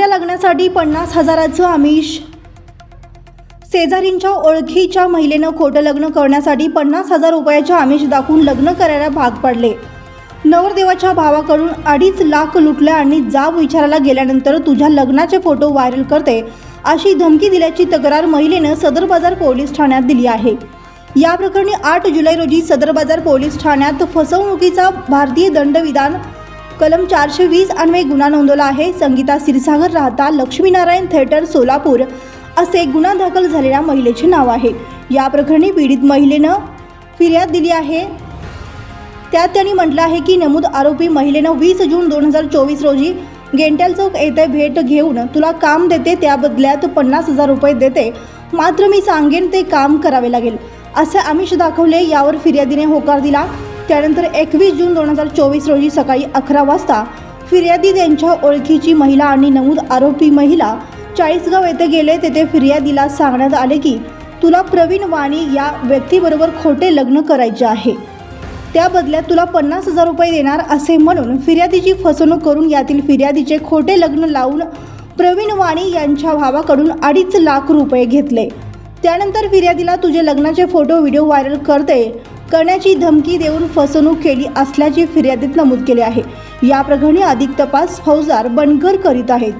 लग्नासाठी पन्नास हजाराचं आमिष. शेजारींच्या ओळखीच्या महिलेनं खोटं लग्न करण्यासाठी पन्नास हजार रुपयाच्या आमिष दाखवून लग्न करायला भाग पाडले. नवरदेवाच्या भावाकडून अडीच लाख लुटले आणि जाब विचारायला गेल्यानंतर तुझ्या लग्नाचे फोटो व्हायरल करते अशी धमकी दिल्याची तक्रार महिलेनं सदर बाजार पोलीस ठाण्यात दिली आहे. या प्रकरणी आठ जुलै रोजी सदर बाजार पोलीस ठाण्यात फसवणुकीचा भारतीय दंडविधान कलम चारशे वीस अन्वये गुन्हा नोंदवला आहे. संगीता क्षीरसागर राहता लक्ष्मीनारायण थिएटर सोलापूर असे गुन्हा दाखल झालेल्या महिलेचे नाव आहे. या प्रकरणी पीडित महिलेनं फिर्याद दिली आहे. त्यात त्यांनी म्हटलं आहे की नमूद आरोपी महिलेनं वीस जून दोन हजार चोवीस रोजी गेंटल चौक येथे भेट घेऊन तुला काम देते त्या बदल्यात पन्नास हजार रुपये देते. मात्र मी सांगेन ते काम करावे लागेल. असे आमिष दाखवले यावर फिर्यादीने होकार दिला. त्यानंतर एकवीस जून दोन हजार चोवीस रोजी सकाळी अकरा वाजता फिर्यादी त्यांच्या ओळखीची महिला आणि नमूद आरोपी महिला चाळीसगाव येथे गेले. तेथे फिर्यादीला सांगण्यात आले की तुला प्रवीण वाणी या व्यक्तीबरोबर खोटे लग्न करायचे आहे. त्या बदल्यात तुला पन्नास हजार रुपये देणार असे म्हणून फिर्यादीची फसवणूक करून यातील फिर्यादीचे खोटे लग्न लावून प्रवीण वाणी यांच्या भावाकडून अडीच लाख रुपये घेतले. त्यानंतर फिर्यादीला तुझे लग्नाचे फोटो व्हिडिओ व्हायरल करते. करण्याची धमकी देऊन फसवणूक केली असल्याचे फिर्यादीत नमूद केले आहे. या प्रकरणी अधिक तपास फौजदार बनकर करीत आहेत.